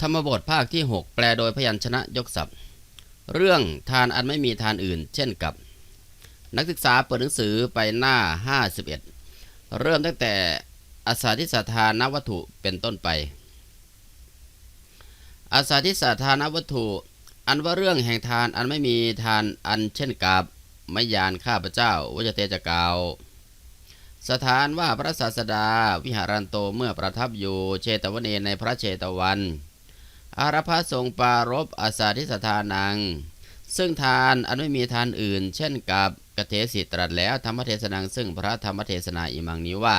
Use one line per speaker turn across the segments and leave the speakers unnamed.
ธรรมบทภาคที่ 6 แปลโดยพยัญชนะยกศัพท์ เรื่องทานอันไม่มีทานอื่น เช่นกับ นักศึกษาเปิดหนังสือไปหน้า 51 เริ่มตั้งแต่อาสาทิสทานวัตถุเป็นต้นไป อาสาทิสทานวัตถุ อันว่าเรื่องแห่งทานอันไม่มีทานอันเช่นกับไมยานข้าพเจ้าวจเตจะกาวสถานว่าพระศาสดาวิหารันโตเมื่อประทับอยู่เชตวเนในพระเชตวัน อารพะทรงปรารบอาสาทิสทานัง ซึ่งทานอันไม่มีทานอื่น เช่นกับกเทสิตรัสแล้วธรรมเทศนังซึ่งพระธรรมเทศนาอิมังนี้ว่า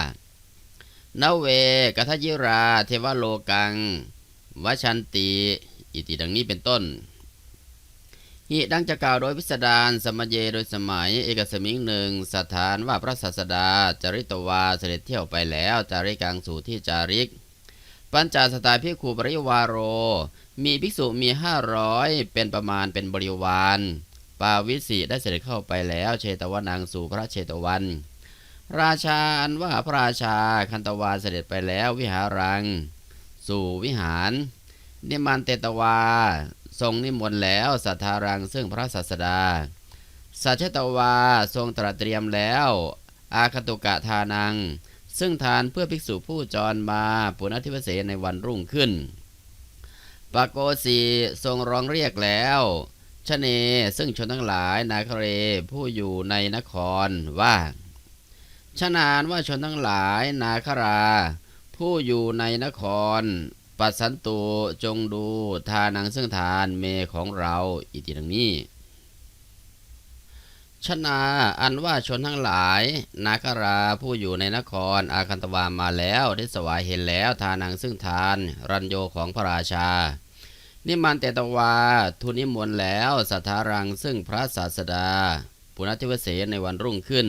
นาเวกทยิราเทวโลกังวชันติอิติดังนี้เป็นต้นหิดังจะกล่าวโดยพิสดารสมเยโดยสมัย เอกสมิงหนึ่งสถานว่าพระศาสดาจริตวาเสด็จเที่ยวไปแล้วจาริกังสู่ที่จาริก ปัญจสตาพิคูบริวารโร มีภิกษุมีห้าร้อยเป็นประมาณเป็นบริวารปาวิสีได้เสด็จเข้าไปแล้วเชตวนังสู่พระเชตวัน ราชาอันว่าพระราชาคันตวาเสด็จไปแล้ววิหารัง สู่วิหาร นิมันเตตวา ทรงนิมนต์แล้วสัทธารังซึ่งพระศาสดาสัจเชตวาทรงตรัสเตรียมแล้ว อาคตุกะทานัง ซึ่งทานเพื่อภิกษุผู้จรมาปุณธิวเสในวันรุ่งขึ้นปากโกสีทรงร้องเรียกแล้วชะเนซึ่งชนทั้งหลายนาคเรผู้อยู่ในนครว่าชนานว่าชนทั้งหลายนาครา ผู้อยู่ในนคร ปัสสันตุจงดูทานังซึ่งทานเมของเรา อิติดังนี้ ชนาอันว่าชนทั้งหลาย นาคราผู้อยู่ในนครอาคันตวามาแล้วได้สวายเห็นแล้วทานังซึ่งทาน รัญโยของพระราชา นิมันเตตวาทุนิมนต์แล้วสัทธารังซึ่งพระศาสดา ปุณธิวเสนในวันรุ่งขึ้น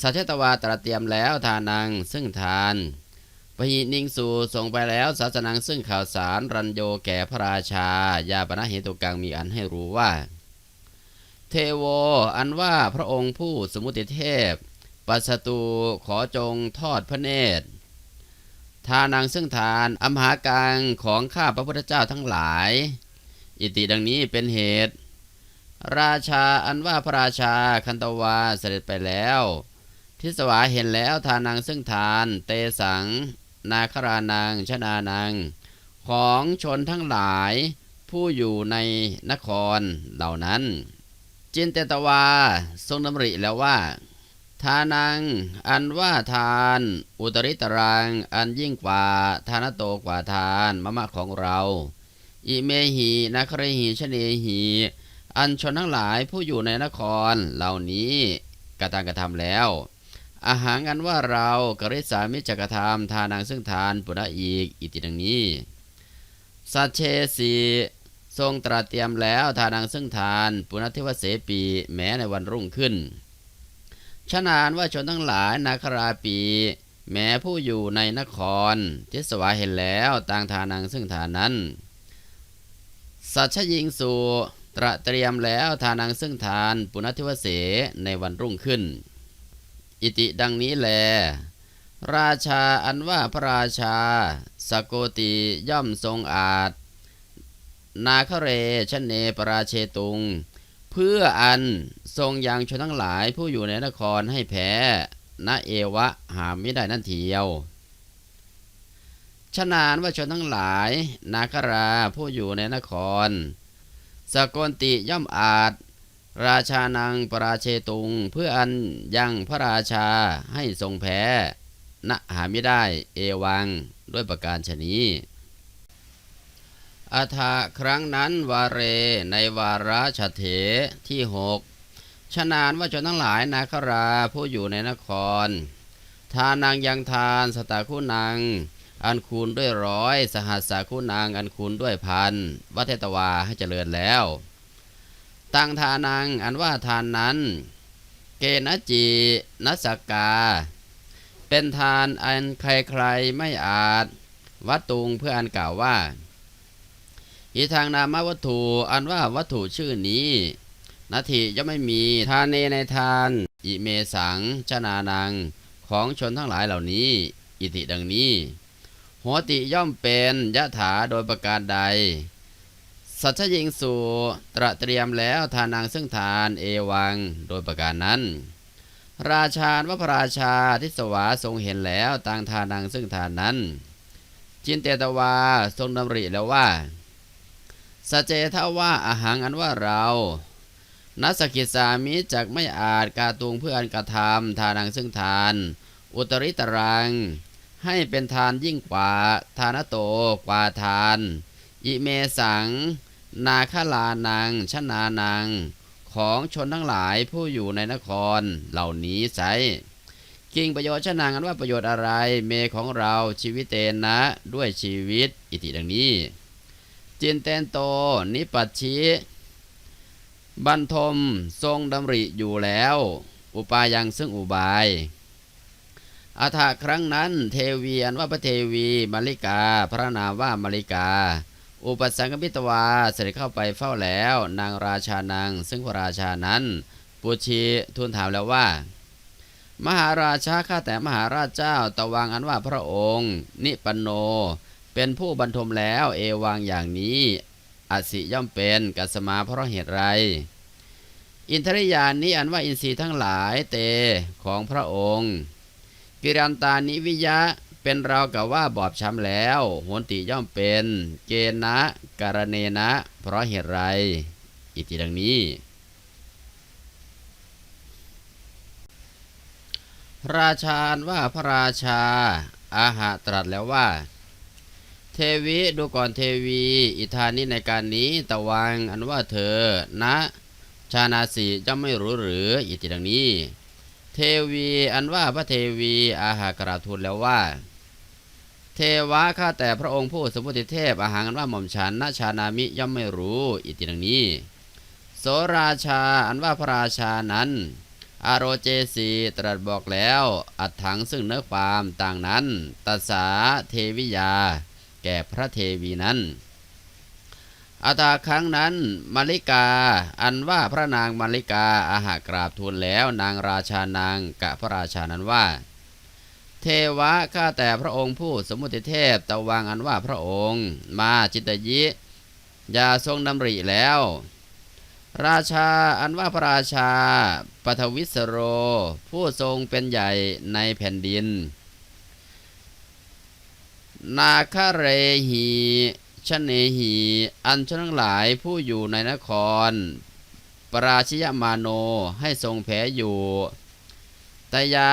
สัจเจตวาตระเตรียมแล้วทานังซึ่งทานปหินิงสูส่งไปแล้วศาสนังซึ่งข่าวสารรัญโยแก่พระราชา ยาปณะเหตุกังมีอันให้รู้ว่า เทโวอันว่าพระองค์ผู้สมุติเทพ ปัสตูขอจงทอดพระเนตร ทานังซึ่งทานอมหากังของข้าพระพุทธเจ้าทั้งหลาย อิติดังนี้เป็นเหตุ ราชาอันว่าพระราชาคันตวาเสด็จไปแล้วทิสวาเห็นแล้วทานังซึ่งทาน เตสัง นาครานังชนานัง ของชนทั้งหลายผู้อยู่ในนครเหล่านั้น จินเตตวา ทรงดำริแล้วว่า ทานัง อันว่าทาน อุตริตรัง อันยิ่งกว่า ทานโตกว่าทานมะมะของเรา อิเมหีนาครหีชเนหีอันชนทั้งหลายผู้อยู่ในนครเหล่านี้กระตังกระทำแล้ว อาหารอันว่าเรากริสามิจกระทำทานังซึ่งทานปุระอีก อิติดังนี้สัจเชสี ทรงตรัสเตรียมแล้วทานังซึ่งทาน ปุณทิวเสปีแม้ในวันรุ่งขึ้นชนานว่าชนทั้งหลายนาคราปี แม้ผู้อยู่ในนคร ทิสวาเห็นแล้วต่างทานังซึ่งทานนั้น สัชยิงสูตระเตรียมแล้วทานังซึ่งทาน ปุณทิวเสในวันรุ่งขึ้น อิติดังนี้แล ราชาอันว่าพระราชา สโกติย่อมทรงอาจ นาคเรชเนปราเชตุง เพื่ออันทรงยังชนทั้งหลายผู้อยู่ในนครให้แพ้ณเอวะหามไม่ได้นั่นเทียวชนานว่าชนทั้งหลาย นาคราผู้อยู่ในนคร สกลติย่อมอาจ ราชานังปราเชตุง เพื่ออันยังพระราชาให้ทรงแพ้ณหาไม่ได้เอวังด้วยประการชนี้ อาทาครั้งนั้นวาเรในวาระชเถที่หกชนานว่าชนทั้งหลายนาคราผู้อยู่ในนคร ทานังยังทานสตาคุณนางอันคูณด้วยร้อยสหัสสาคุณนางอันคูณด้วยพันวัเทตวาให้เจริญแล้วตั้งทานังอันว่าทานนั้น เกณจีนัสกา เป็นทานอันใครๆไม่อาจ วัดตุงเพื่ออันกล่าวว่า อีทางนามวัตถุอันว่าวัตถุชื่อนี้นาทีจะไม่มีทานเนในทาน อิเมสังชนานัง ของชนทั้งหลายเหล่านี้ อิติดังนี้โหหัวติย่อมเป็นยะถาโดยประการใด สัชยิงสู่ตระเตรียมแล้วทานังซึ่งทานเอวังโดยประการนั้น ราชาว่าพระราชาทิสวาทรงเห็นแล้วต่างทานังซึ่งทานนั้น จินเตตวาทรงดำริแล้วว่า สเจทว่าอาหารอันว่าเรานัสกิสามิจักไม่อาจกาตุงเพื่ออันกระทำทานังซึ่งทาน อุตริตรัง ให้เป็นทานยิ่งกว่าทานโตกว่าทาน อิเมสัง นาคลานังชนานัง ของชนทั้งหลายผู้อยู่ในนครเหล่านี้ไซกิงประโยชน์ชนางอันว่าประโยชน์อะไร เมของเราชีวิตเตนนะด้วยชีวิต อิติดังนี้ จินเตนโต นิปัชชิบรรทมทรงดำริอยู่แล้ว อุปายังซึ่งอุบายอาถาครั้งนั้นเทวีอันว่าพระเทวีมาริกา พระนามว่ามาริกา อุปสังกปิตวาเสด็จเข้าไปเฝ้าแล้ว นางราชานางซึ่งพระราชานั้น ปุชีทูลถามแล้วว่า มหาราชาข้าแต่มหาราชเจ้าตะวังอันว่าพระองค์ นิปันโน เป็นผู้บรรทมแล้วเอวังอย่างนี้อสิย่อมเป็นกัสมาเพราะเหตุไร อินทริยานนี้อันว่าอินทรีย์ทั้งหลายเตของพระองค์กิรันตานิวิยะเป็นเรากับว่าบอบช้ำแล้วโหนติย่อมเป็นเกณะการเนนะ เพราะเหตุไร อิติดังนี้ ราชาว่าพระราชาอาหาตรัสแล้วว่า เทวีดูก่อนเทวี อิธานิในการนี้ตะวังอันว่าเธอ นะ ชานาสีจะไม่รู้หรืออิติดังนี้ เทวีอันว่าพระเทวีอาหากราทูลแล้วว่า เทวะข้าแต่พระองค์ผู้สมุติเทพอาหารอันว่าหม่อมฉันนาชานามิย่อมไม่รู้อิติดังนี้ โสราชาอันว่าพระราชานั้นอารโรเจสีตรัสบอกแล้ว อัดถังซึ่งเนื้อความต่างนั้นตัสสาเทวิยา แก่พระเทวีนั้นอาตาครั้งนั้นมาริกา อันว่าพระนางมาริกาอาหากราบทูลแล้วนางราชานางกะพระราชานั้นว่า เทวะข้าแต่พระองค์ผู้สมุติเทพตะวังอันว่าพระองค์ มาจิตยิยาทรงดำริแล้ว ราชาอันว่าพระราชาปทวิสโร ผู้ทรงเป็นใหญ่ในแผ่นดิน นาคเรหีชนเนหี อันชนทั้งหลายผู้อยู่ในนคร ปราชิยมาโนให้ทรงแผอยู่ตยา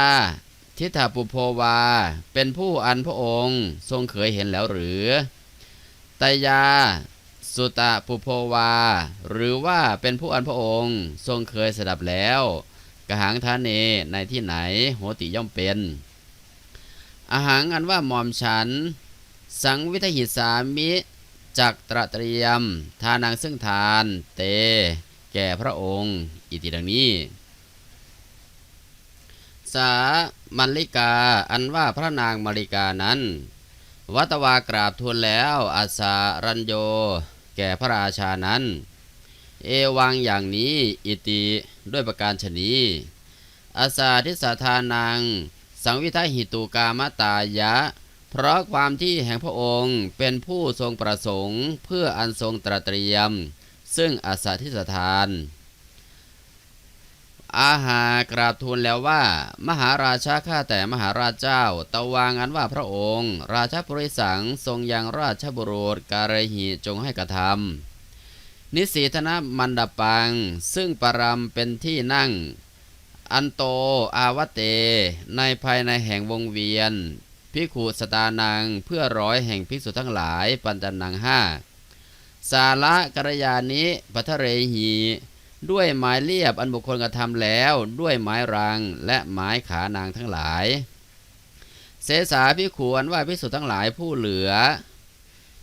ทิฏฐปุโพวา เป็นผู้อันพระองค์ทรงเคยเห็นแล้วหรือตยา สุตะปุโพวา หรือว่าเป็นผู้อันพระองค์ทรงเคยสดับแล้ว กหังทาเนในที่ไหนโหติย่อมเป็น อาหารอันว่าหมอมฉัน สังวิทหิสามิจักตรเตรียม ทานังซึ่งทาน เต แก่พระองค์ อิติดังนี้ สามัลลิกาอันว่าพระนางมาริกานั้น วัตวากราบทูลแล้วอาสารัญโย แก่พระราชานั้น เอวังอย่างนี้อิติด้วยประการชนีอาสาทิสาทานัง สังวิทหิตุกามตายะ เพราะความที่แห่งพระองค์เป็นผู้ทรงประสงค์ เพื่ออันทรงตรเตรียม ซึ่งอาสาทิสถาน อาหากราบทูลแล้วว่า มหาราชาข้าแต่มหาราชเจ้า ตะวางอันว่าพระองค์ ราชบริสังทรงยังราชบุรุษการหิจงให้กระทำนิสีธนมันดปัง ซึ่งปรำเป็นที่นั่ง อันโตอาวเต ในภายในแห่งวงเวียนภิขุสตานังเพื่อร้อยแห่งภิกษุทั้งหลาย ปัญจนังห้าสาระกระยานิปัทเรหีด้วยไม้เรียบอันบุคคลกระทำแล้ว ด้วยไม้รังและไม้ขานางทั้งหลาย เสสาพิขวนว่าพิสุทั้งหลายผู้เหลือ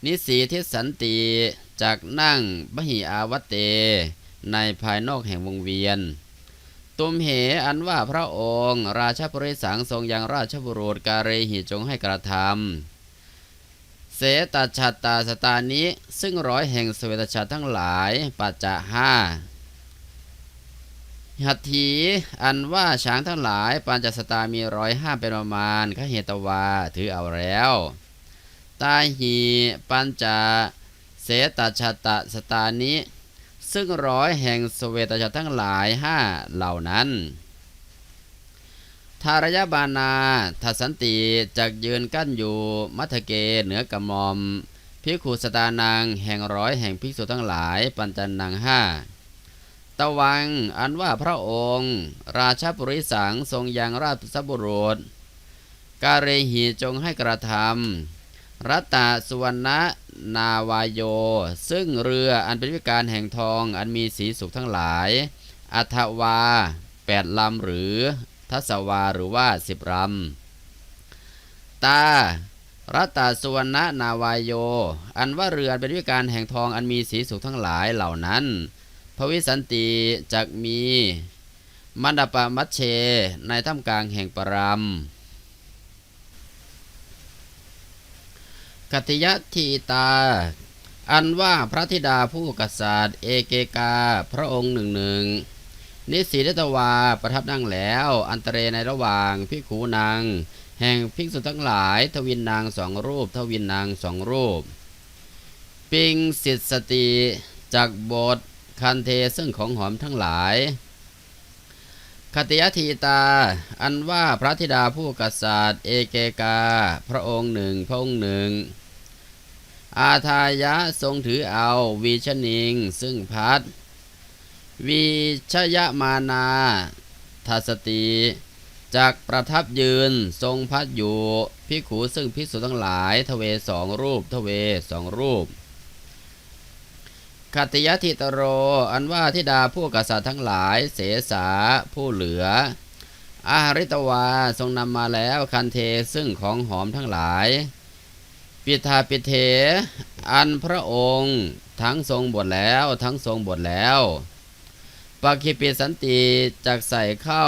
นิสีทิสันติจากนั่งบหิอาวเต ในภายนอกแห่งวงเวียน ตุมเห อันว่าพระองค์ ราชบริสังทรงยังราชบุรุษการหิจงให้กระทำเสตชัตตาสตานิซึ่งร้อยแห่งสเวตชัตทั้งหลาย ปัจจะห้าหัตถีอันว่าช้างทั้งหลายปัญจสตามีร้อยห้าเป็นประมาณขเหตวาถือเอาแล้ว ตาหีปัญจเสตชะตะสตานิ ซึ่งร้อยแห่งสเวตฉัตรทั้งหลายห้าเหล่านั้น ทารยบานาทัสันติจักยืนกั้นอยู่มัทเกเหนือกระมอมพิกขุสตานางแห่งร้อยแห่งภิกษุทั้งหลาย ปัญจันังห้าตะวังอันว่าพระองค์ ราชปุริสังทรงยังราชบุรุษกาเรหีจงให้กระทำรัตตสุวรรณะ นาวายโย ซึ่งเรืออันเป็นวิการแห่งทองอันมีสีสุขทั้งหลาย อัทวาแปดลำหรือทัศวาหรือว่าสิบลำ ตารัตาสุวรรณนาวายโย อันว่าเรืออันเป็นวิการแห่งทองอันมีสีสุขทั้งหลายเหล่านั้น พระวิสันติจักมี มันดปะมัชเช ในถ้ำกลางแห่งปราม กติยทีตา อันว่าพระธิดาผู้กษัตริย์ เอเกกา พระองค์หนึ่งหนึ่งนิสีดตวาประทับนั่งแล้ว อันตรเรในระหว่างพิขูนางแห่งภิกษุทั้งหลาย ทวินนางสองรูป ทวินนางสองรูป ปิงสิทธสติจากบทคันเทซึ่งของหอมทั้งหลายคติยทีตา อันว่าพระธิดาผู้กษัตริย์ เอเกกา พระองค์หนึ่งพระองค์หนึ่ง อาทายะทรงถือเอาวีชนิง ซึ่งพัด วีชยมานาทัสติจากประทับยืนทรงพัดอยู่พิขูซึ่งพิกษุทั้งหลายทเวสองรูปทเวสองรูปคติยทิตโร อันว่าทิดาผู้กษัตริย์ทั้งหลาย เสสาผู้เหลือ อาหาริตวาทรงนำมาแล้วคันเทซึ่งของหอมทั้งหลาย ปิทาปิเทอันพระองค์ทั้งทรงบทแล้วทั้งทรงบทแล้วปาคิปิสันติจากใส่เข้า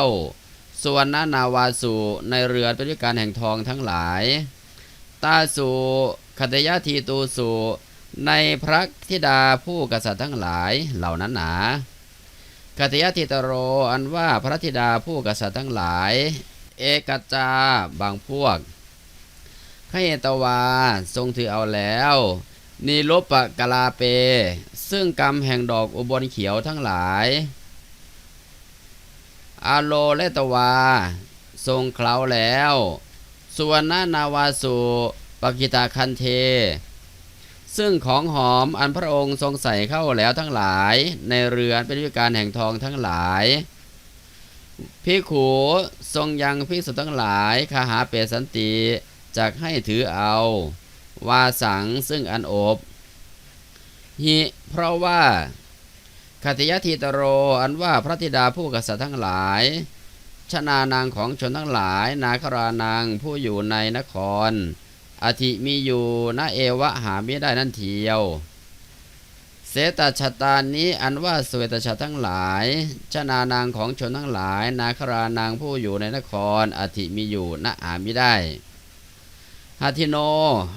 สวนนานาวาสุในเรือเป็นวิการแห่งทองทั้งหลาย ตาสุคตยทีตูสุในพระธิดาผู้กษัตริย์ทั้งหลายเหล่านั้นหนาคติยติตโรอันว่าพระธิดาผู้กษัตริย์ทั้งหลาย เอกจาบางพวก ขเอตวาทรงถือเอาแล้วนิลปกลาเป ซึ่งกรรมแห่งดอกอุบลเขียวทั้งหลาย อาโลและตวา ทรงเคล้าแล้วส่วนนานาวาสุปกิตาคันเท ซึ่งของหอมอันพระองค์ทรงใส่เข้าแล้วทั้งหลาย ในเรือนเป็นวิการแห่งทองทั้งหลายพิขูทรงยังพิสุทั้งหลายคาหาเปสันติ จากให้ถือเอา วาสังซึ่งอันอบหิเพราะว่าคติยทีตโรอันว่าพระธิดาผู้กษัตริย์ทั้งหลายชนานางของชนทั้งหลาย นาครานางผู้อยู่ในนคร อธิมีอยู่ณเอวะหาไม่ได้นั่นเทียว เสตชะตานี้อันว่าสเวตชาทั้งหลายชนานางของชนทั้งหลาย นาครานางผู้อยู่ในนคร อธิมีอยู่ณอาไม่ได้ หาทิโน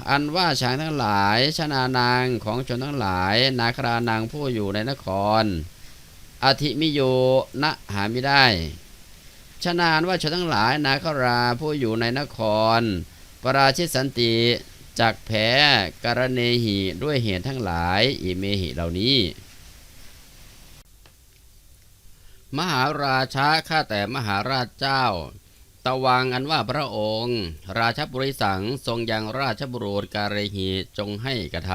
อันว่าช้างทั้งหลายชนานางของชนทั้งหลาย นาครานางผู้อยู่ในนครอธิมิโยณหาไม่ได้ชนานว่าชนทั้งหลายนาคราผู้อยู่ในนคร ปราชิตสันติจักแพ้กรเนหิด้วยเหตุทั้งหลายอิเมหิเหล่านี้ มหาราชาข้าแต่มหาราชเจ้า ตวังอันว่าพระองค์ ราชบุริสังทรงยังราชบุรุษการเหีจงให้กระท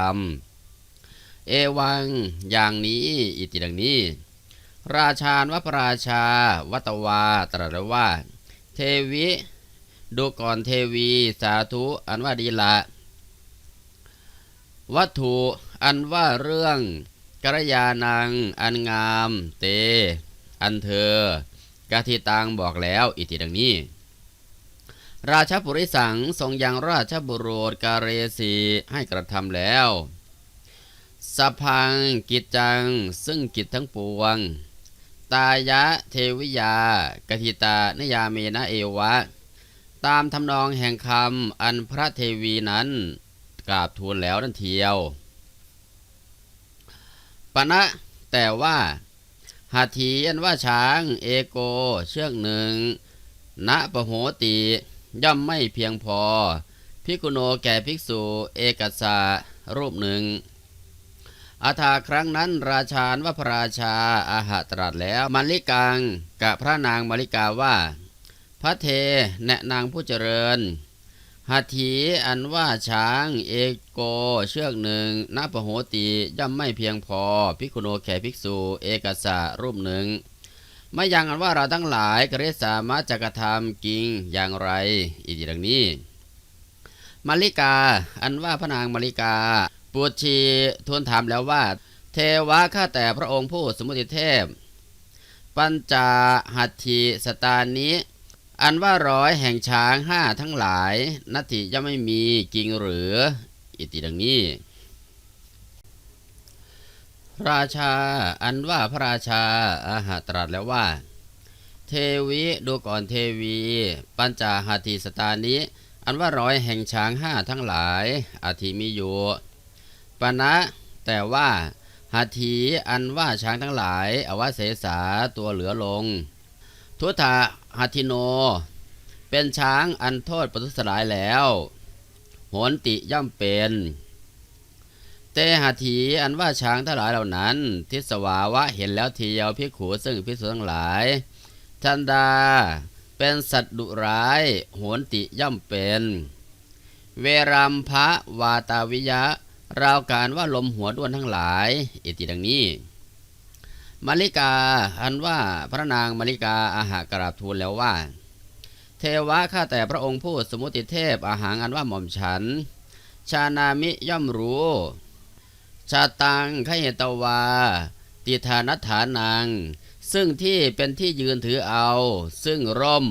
ำเอวังอย่างนี้อิติดังนี้ ราชานวพระราชา วัตวาตรัสว่า เทวิ ดูก่อนเทวีสาธุอันว่าดีละ วัตถุอันว่าเรื่องกระยานัง อันงาม เต อันเธอกาทิตังบอกแล้ว อิติดังนี้ ราชบุริสังทรงยังราชบุรุษกาเรสีให้กระทำแล้วสพังกิจจังซึ่งกิจทั้งปวง ตายะเทวิยากทิตานยาเมนะเอวะ ตามทำนองแห่งคำอันพระเทวีนั้นกราบทูลแล้วนั่นเทียวปณะแต่ว่าหาทีอันว่าช้างเอโกเชือกหนึ่งณปโหติ ย่อมไม่เพียงพอภิกุโนแก่ภิกษุ เอกสารูปหนึ่งอาถาครั้งนั้นราชานว่าพระราชาอาหะตรัสแล้วมาริกังกับพระนางมาริกาว่า พระเทแนะนางผู้เจริญหัตถีอันว่าช้างเอกโกเชือกหนึ่งนับโหติย่อมไม่เพียงพอภิกุโนแก่ภิกษุ เอกสารูปหนึ่ง ไม่ยังอันว่าเราทั้งหลายกระสามารถจะกระทำกิงอย่างไร อีกดังนี้มาริกา อันว่าพระนางมาริกาปูชีทูลถามแล้วว่า เทวะข้าแต่พระองค์ผู้สมุติเทพ ปัญจาหัตถีสตานิอันว่าร้อยแห่งช้างห้าทั้งหลาย นัตถิจะไม่มีจริงหรือ อิติดังนี้ ราชา อันว่าพระราชาอาหาตรัสแล้วว่า เทวิดูก่อนเทวี ปัญจาหัตถีสตานิอันว่าร้อยแห่งช้างห้าทั้งหลายอาทิมีอยู่ปณะแต่ว่าหัตถีอันว่าช้างทั้งหลายอวเสสาตัวเหลือลง ทุตาหัตถิโน เป็นช้างอันโทษปทุสลายแล้ว โหนติย่อมเป็น เตหัตถีอันว่าช้างทั้งหลายเหล่านั้น ทิสวาวะเห็นแล้วเทียวพิขูซึ่งพิสุทั้งหลายทันดา เป็นสัตว์ดุร้าย โหนติย่อมเป็น เวรัมพระวาตาวิยะ ราวการว่าลมหัวด้วนทั้งหลาย อิติดังนี้มาริกาอันว่าพระนางมาริกาอาหากราบทูลแล้วว่า เทวะข้าแต่พระองค์ผู้สมุติเทพอาหารอันว่าหม่อมฉัน ชานามิย่อมรู้ ชาตังขเหตวา ติธานัฐานัง ซึ่งที่เป็นที่ยืนถือเอา ซึ่งร่ม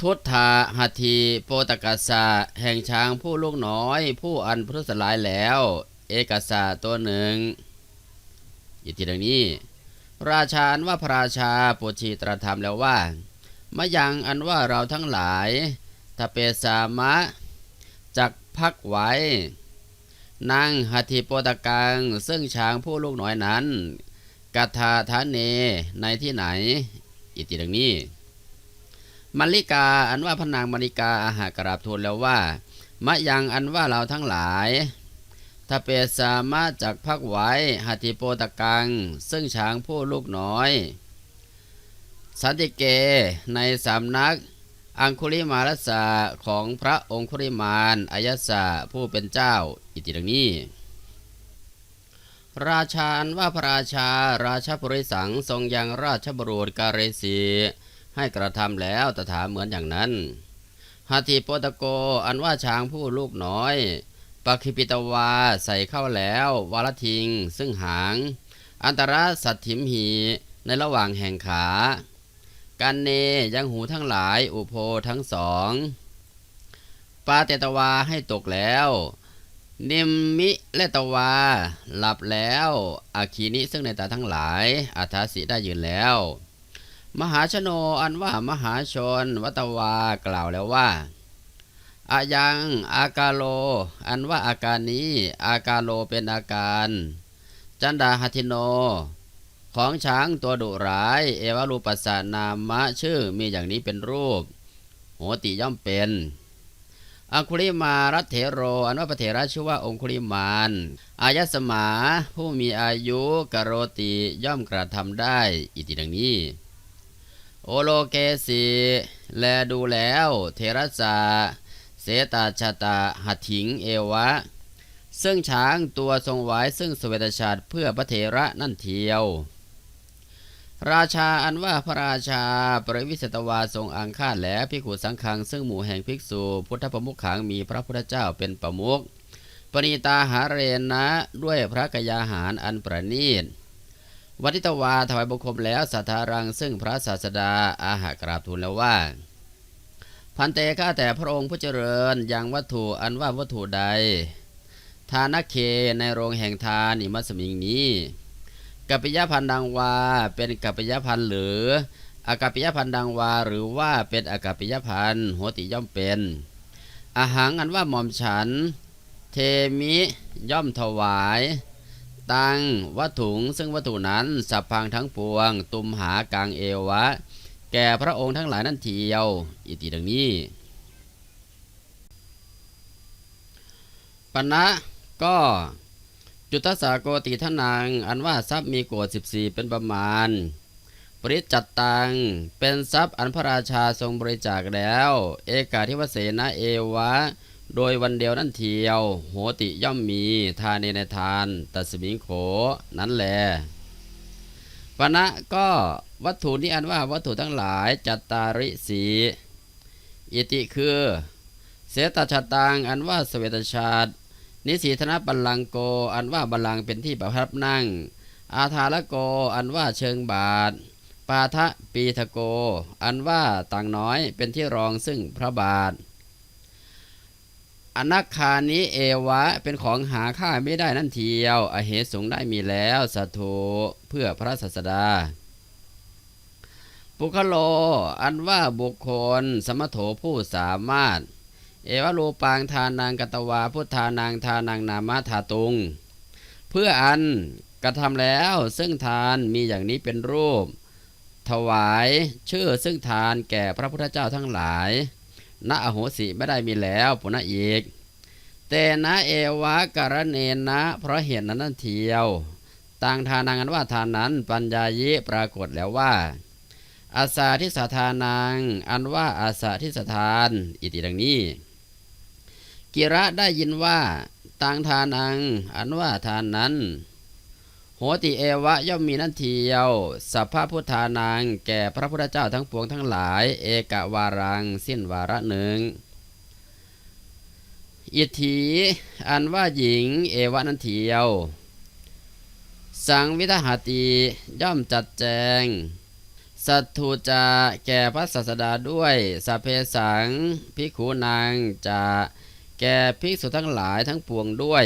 ทุตธาหัตถีโปตกัสสะแห่งช้างผู้ลูกน้อย ผู้อันพุทธสลายแล้ว เอกสาตัวหนึ่งอีกทีดังนี้ ราชาว่าพระราชาปุชีตรธรรมแล้วว่ามายังอันว่าเราทั้งหลายถ้าเปสามะจักพักไว้ นางหัตถิโปตกัง ซึ่งช้างผู้ลูกน้อยนั้นกัทาทานเนในที่ไหน อิติดังนี้มัลลิกาอันว่าพนางมัลลิกาอาหากราบทูลแล้วว่ามะยังอันว่าเราทั้งหลายถ้าเปสามารถจักพักไว้หัตถิโปตกัง ซึ่งช้างผู้ลูกน้อย สันติเกในสามนัก อังคุลิมาลสาของพระองคุลิมานอายสะผู้เป็นเจ้า อิติดังนี้ ราชาว่าพระราชาราชบริสังทรงยังราชบุรุษกาเรสีให้กระทำแล้วตถาเหมือนอย่างนั้นหัตถิโปตโกอันว่าช้างผู้ลูกน้อยปคิปิตวาใส่เข้าแล้ววาลทิง ซึ่งหาง อันตรสัตถิมหีในระหว่างแห่งขา กันเนยังหูทั้งหลายอุโพทั้งสองปาเตตวาให้ตกแล้ว นิมมิและตวา หลับแล้วอาคีนิซึ่งในตาทั้งหลายอาทาสีได้ยืนแล้ว มหาชโนอันว่ามหาชน วัตวากล่าวแล้วว่าอายังอากาโล อันว่าอาการนี้ อากาโลเป็นอาการ จันดาหัติโน ของช้างตัวดุร้าย เอวารูปัสสานามะชื่อมีอย่างนี้เป็นรูป โหติย่อมเป็นอังคุลิมารัตเถโร อันว่าพระเถระชื่อว่าองคุลิมานอายสมา ผู้มีอายุกโรติย่อมกระทำได้ อิติดังนี้ โอโลเกสีแลดูแล้ว เทระจาเสตาชาตาหัตถิงเอวะ ซึ่งช้างตัวทรงไว้ซึ่งสเวตชาติเพื่อพระเถระนั่นเทียว ราชาอันว่าพระราชา ปริวิสตวาทรงอังคาดและพิขุสังคัง ซึ่งหมู่แห่งภิกษุ พุทธประมุขขังมีพระพุทธเจ้าเป็นประมุขปณิตาหาเรนนะด้วยพระกยาหารอันประณีตวัติตวาถวายบุคคลแล้วสัทธารังซึ่งพระศาสดาอาหากราบทูลแล้วว่า พันเตข้าแต่พระองค์ผู้เจริญยังวัตถุอันว่าวัตถุใด ทานเคในโรงแห่งทานิมัสมิงนี้ กัปปิยพันดังวา เป็นกัปปิยพันหรืออากัปปิยพันดังวา หรือว่าเป็นอากัปปิยพันหัวติย่อมเป็นอาหารอันว่าหม่อมฉัน เทมิย่อมถวาย ตังวัตถุงซึ่งวัตถุนั้นสัพพังทั้งปวง ตุมหากลางเอวะ แก่พระองค์ทั้งหลายนั่นเทียว อิติดังนี้ปณะก็ จุตสาโกติทนังอันว่าทรัพย์มีโกด14เป็นประมาณ ปริจจัตตัง เป็นทรัพย์อันพระราชาทรงบริจาคแล้ว เอกาทิวเสนะเอวะ โดยวันเดียวนั่นเทียว โหติย่อมมีทานในทาน ตัสมิงโขนั้นแหลปณะก็วัตถุนี้อันว่าวัตถุทั้งหลายจัตตาริสีอิติคือ เสตชาตังอันว่าสเวตชาติ นิสีธนบัลลังโก อันว่าบัลลังเป็นที่ประทับนั่ง อาทาละโก อันว่าเชิงบาท ปาทะปีทโก อันว่าต่างน้อยเป็นที่รองซึ่งพระบาทอนักคานี้เอวะเป็นของหาค่าไม่ได้นั่นเทียว อเหสุงได้มีแล้วสัตถุเพื่อพระศาสดา ปุคโล อันว่าบุคคล สมโถผู้สามารถ เอวะรูปังทานังกตวาพุทธานังทานังนามาทาตุง เพื่ออันกระทำแล้วซึ่งทานมีอย่างนี้เป็นรูป ถวายชื่อซึ่งทานแก่พระพุทธเจ้าทั้งหลายณอโหสิไม่ได้มีแล้วปุณอีก แต่นะเอวะการเนนะ เพราะเหตุนั้นนั่นเทียวต่างทานังอันว่าทานนั้นปัญญายิปรากฏแล้วว่า อาสาทิสทานัง อันว่าอาสาทิสทาน อิติดังนี้ กิระได้ยินว่าต่างทานัง อันว่าทานนั้น โหติเอวะย่อมมีนั่นเทียวสัพพะพุทธานัง แก่พระพุทธเจ้าทั้งปวงทั้งหลาย เอกวารัง สิ้นวาระหนึ่งอิทธิอันว่าหญิง เอวะนันเทียว สังวิทหาตีย่อมจัดแจง สัตถุจะแก่พระศาสดาด้วยสพเพสังพิกขุนางจะ แก่ภิกษุทั้งหลายทั้งปวงด้วย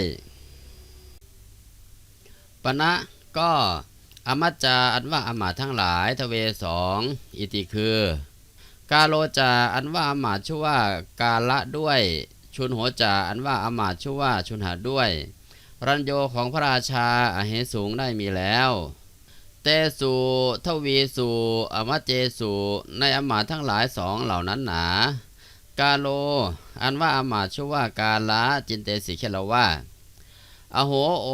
ปณะก็อมัจจาอันว่าอมายทั้งหลายทเวสองอิติคือ กาโลจาอันว่าอมายชื่อว่ากาละด้วย ชุนโหจาอันว่าอมายชื่อว่าชุนหาด้วย รัญโยของพระราชาอาเหสูงได้มีแล้ว เตสูทวีสูอมัจเจสูในอมายทั้งหลายสองเหล่านั้นหนา กาโล อันว่าอมาชื่อว่ากาละจินเตสิเคลาว่า อโหโอ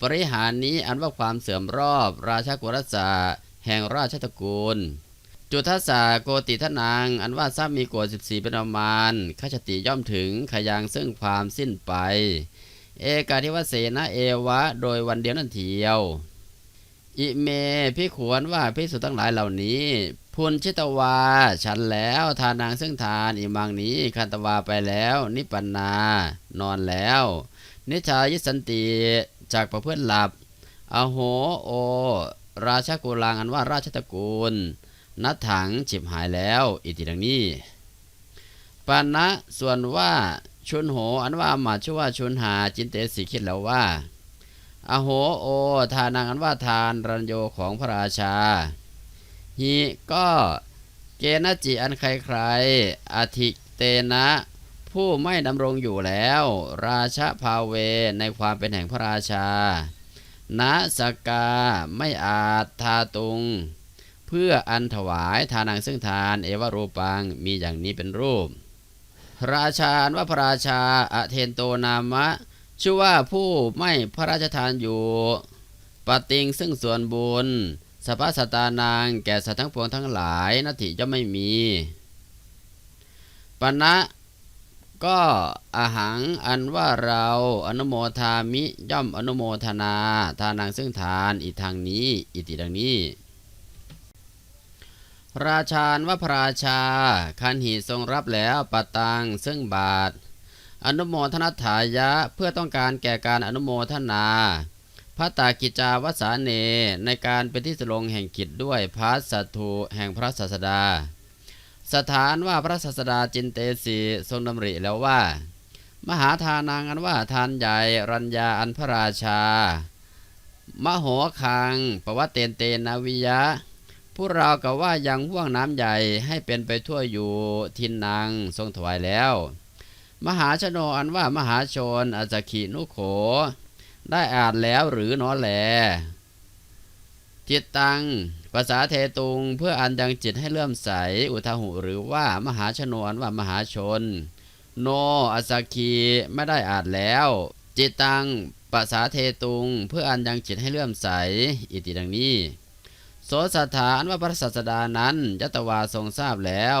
ปริหารนี้อันว่าความเสื่อมรอบ ราชกุรสาแห่งราชตระกูล จุทัสสาโกติทนางอันว่าทรัพย์มีกดสิบสี่เป็นประมาณขชติย่อมถึงขยังซึ่งความสิ้นไป เอกาทิวเสนะเอวะ โดยวันเดียวนั่นเทียว อิเมพิขวนว่าพิสุทั้งหลายเหล่านี้ พุนชิตวา ฉันแล้วทานางซึ่งทานอิมังนี้คันตวาไปแล้ว นิปปันนา นอนแล้ว นิชายิสันติจากประเพื่อนหลับ อโหโอ ราชกุลังอันว่าราชตระกูล นัดถังฉิบหายแล้ว อิติดังนี้ปานะส่วนว่าชุนโหอันว่ามาชื่อว่าชุนหาจินเตสีคิดแล้วว่า อโหโอ ทานังอันว่าทานรัญโยของพระราชา ฮิก็เกณจิอันใครใครอธิเตนะ ผู้ไม่ดำรงอยู่แล้ว ราชภาเวในความเป็นแห่งพระราชาณสกาไม่อาจทาตุง เพื่ออันถวายทานังซึ่งทาน เอวรูปังมีอย่างนี้เป็นรูป ราชาว่าพระราชาอเทนโตนามะ ชื่อว่าผู้ไม่พระราชทานอยู่ ปติงซึ่งส่วนบุญ สภาสตานางแก่สัตว์ทั้งปวงทั้งหลายนาทิจะไม่มีปณะก็อาหังอันว่าเราอนุโมทามิย่อมอนุโมทนา ทานังซึ่งทานอีกทางนี้ อิติดังนี้ ราชานว่าพระราชา คันหีทรงรับแล้วปะตังซึ่งบาท อนุโมทนาถายะเพื่อต้องการแก่การอนุโมทนา พระตากิจาวสาเน ในการเป็นที่สลงแห่งกิจด้วยพระสัตถุแห่งพระศาสดา สถานว่าพระศาสดาจินเตสีทรงดำริแล้วว่า มหาทานังอันว่าทานใหญ่รัญญาอันพระราชา มโหคังปวัตเตนเตนาวิยะผู้เรากับว่ายังห่วงน้ำใหญ่ให้เป็นไปทั่วอยู่ทินนางทรงถวายแล้ว มหาชโนอันว่ามหาชนอาจขีนุโข ได้อ่านแล้วหรือหนอแหลจิตตัง ภาษาเทตุงเพื่ออันยังจิตให้เลื่อมใส อุทาหุหรือว่ามหาชนวนว่ามหาชน โนอาสาคีไม่ได้อ่าจแล้ว จิตตังปะสาเทตุง เพื่ออันยังจิตให้เลื่อมใส อิติดังนี้ โสสถานว่าพระศาสดานั้นยัตวาทรงทราบแล้ว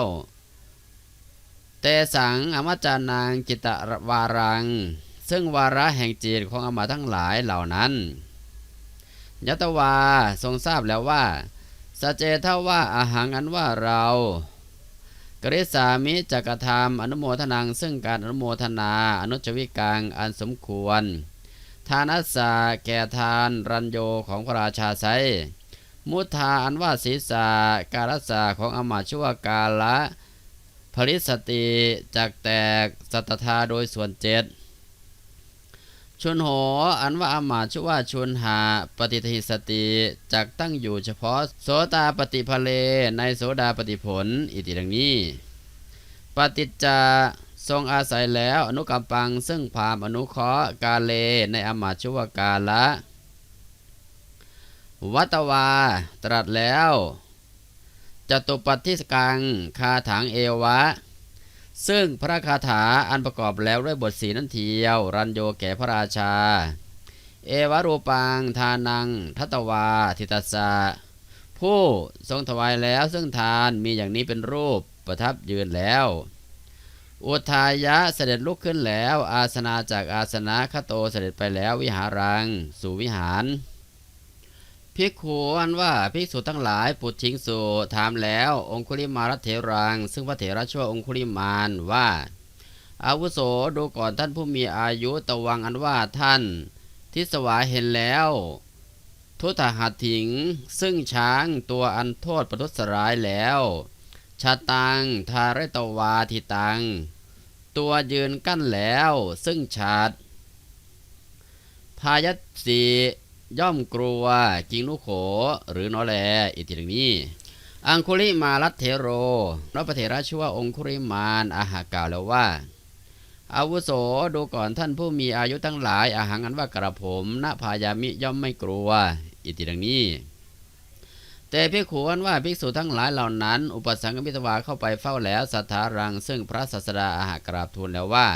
เตสังอมจานังจิตตวารัง ซึ่งวาระแห่งจิตของอมาทั้งหลายเหล่านั้นยัตวาทรงทราบแล้วว่าสจเจทว่าอาหังอันว่าเรา กริสามิจักธรรมอนุโมทนังซึ่งการอนุโมทนาอนุจวิกังอันสมควร ทานัสสาแก่ทานรัญโยของพระราชาไซมุทาอันว่าศีสาการัสสาของอมาตย์ชั่วกาละผลิสติจักแตกสัตตธาโดยส่วนเจ็ด ชนโหอันว่าอมาชื่อว่าชนหาปฏิทิสติจักตั้งอยู่เฉพาะโสตาปฏิภเลในโสดาปฏิผลอิติดังนี้ ปฏิจจาทรงอาศัยแล้วอนุกรรมปังซึ่งพามอนุเคราะห์กาเลในอมาตย์ชั่วกาละวัตวาตรัสแล้วจตุปัฏฐิสกังคาถังเอวะ ซึ่งพระคาถาอันประกอบแล้วด้วยบทสีนั้นเทียว รันโยแก่พระราชา เอวรูปัง ทานัง ทัตวา ทิตัสสะผู้ทรงถวายแล้วซึ่งทานมีอย่างนี้เป็นรูปประทับยืนแล้วอุทายะเสด็จลุกขึ้นแล้ว อาสนาจากอาสนะคโตเสด็จไปแล้ววิหารัง สู่วิหาร ภิกขุอันว่าภิกษุทั้งหลายปุถิงสุถามแล้ว องคุลิมารัตเถรัง ซึ่งพระเถระชั่วองคุลิมานว่า อาวุโสดูก่อนท่านผู้มีอายุตะวังอันว่าท่านทิสวาเห็นแล้ว ทุตหัตถิง ซึ่งช้างตัวอันโทษประทุษร้ายแล้วชาตังทาเรตวาทิตัง ตัวยืนกั้นแล้ว ซึ่งชาดพายัตสี ย่อมกลัวกิงนุโข หรือนอแลอิติดังนี้อังคุลิมาลัตเทโรนพระเถระชื่อว่าองคุริมานอาหากล่าวแล้วว่า อาวุโสดูก่อนท่านผู้มีอายุทั้งหลาย อาหารอันว่ากระผมณพายามิย่อมไม่กลัว อิติดังนี้ แต่พิขวนว่าภิกษุทั้งหลายเหล่านั้น อุปสังกมิตวาเข้าไปเฝ้าแล้วสัทธารัง ซึ่งพระศาสดาอาหากราบทูลแล้วว่า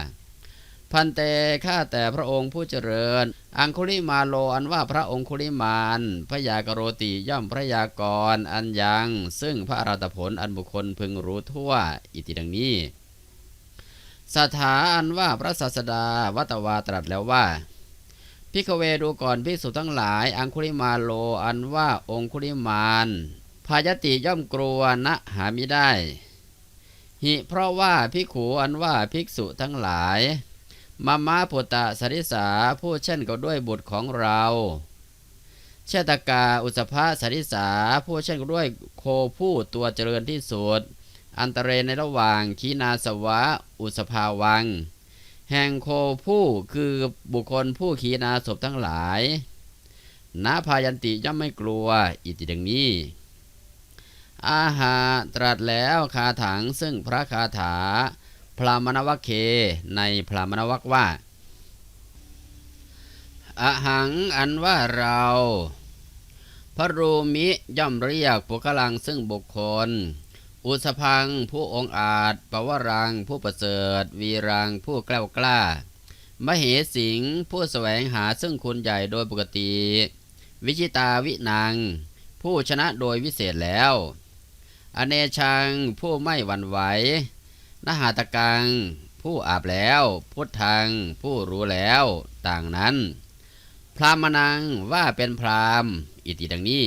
พันเตข้าแต่พระองค์ผู้เจริญ อังคุลิมาโลอันว่าพระองคุลิมานพระยากโรติย่อมพระยากรอันยัง ซึ่งพระอรัตผลอันบุคคลพึงรู้ทั่ว อิติดังนี้สถาอันว่าพระศาสดาวัตวาตรัสแล้วว่าพิกเวดูก่อนพิสุทั้งหลาย อังคุลิมาโลอันว่าองคุลิมานพายติย่อมกลัวนะหามิได้ หิเพราะว่าพิขูอันว่าภิกษุทั้งหลาย มามาปุตตะสริสาผู้เช่นก็ด้วยบุตรของเราเชตกาอุสภาสริสาผู้เช่นก็ด้วยโคผู้ตัวเจริญที่สุด อันตรเรในระหว่างขีนาสวะอุสภาวัง แห่งโคผู้คือบุคคลผู้ขีนาศพทั้งหลายนาพายันติย่อมไม่กลัวอิติดังนี้ อาหาตรัสแล้วคาถังซึ่งพระคาถา พรามณวัคเคในพรามณวักว่าอาหังอันว่าเรา พระรูมิย่อมเรียกปุคลังซึ่งบุคคล อุสพังผู้องอาจปวรังผู้ประเสริฐ วีรังผู้กล้ากล้ามเหสิงผู้แสวงหาซึ่งคุณใหญ่โดยปกติ วิชิตาวินังผู้ชนะโดยวิเศษแล้ว อเนชังผู้ไม่หวั่นไหว นหาตกัง ผู้อาบแล้ว พุทธัง ผู้รู้แล้ว ต่างนั้น พรามนังว่าเป็นพรามอิติดังนี้